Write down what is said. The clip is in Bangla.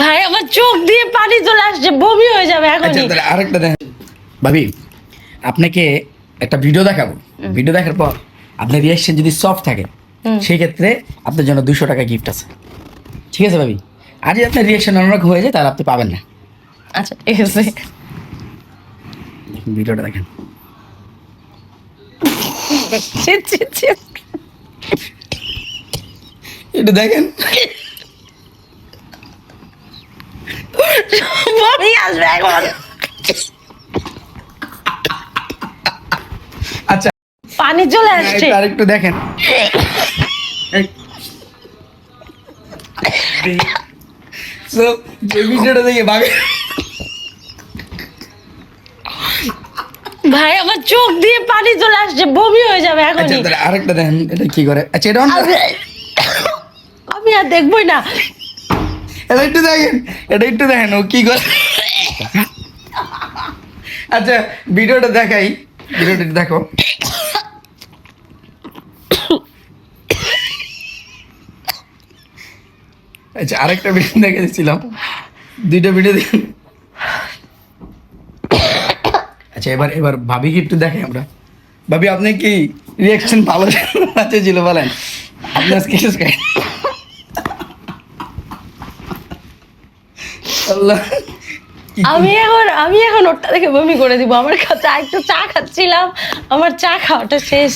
ভাই আমার চোখ দিয়ে পানি চলে আসছে বমি হয়ে যাবে আচ্ছা এখনই তাহলে আরেকটা দেখেন। ভাবি আপনাকে একটা ভিডিও দেখাবো। ভিডিও দেখার পর আপনার রিয়াকশন যদি সফট থাকে সেই ক্ষেত্রে আপনার জন্য দুশো টাকা গিফট আছে। ঠিক আছে ভাবি? আর যদি আপনার রিয়াকশন অন্যরকম হয়ে যায় তাহলে আপনি পাবেন না। আচ্ছা ঠিক আছে। ভিডিওটা দেখেন। এটা দেখেন। বমি আসবে এখন। আচ্ছা। পানি চলে আসছে। এটা আরেকটু দেখেন। So, যে ভিডিওটা দেখে ভাবি ভাই আমার চোখ দিয়ে পানি চলে আসছে বমি হয়ে যাবে আচ্ছা এখনই। আরেকটা দেখেন এটা কি করে? আচ্ছা এটা আমি আর দেখবই না। এটা একটু দেখেন, এটা একটু দেখেন, ও কি করে? আচ্ছা ভিডিওটা দেখাই, ভিডিওটা দেখো। আচ্ছা আরেকটা ভিডিও দেখে দিচ্ছিলাম। দুইটা ভিডিও আচ্ছা এবার এবার ভাবি কি একটু দেখে আমরা। ভাবি, আপনি কি রিয়াকশন ভালো আছে ছিল বলেন? আপনি আজকে কিছু আল্লাহ। আমি এখন আমি এখন ওটা দেখে বমি করে দিব। আমার চা একটু চা খাচ্ছিলাম আমার চা খাওয়াটা শেষ।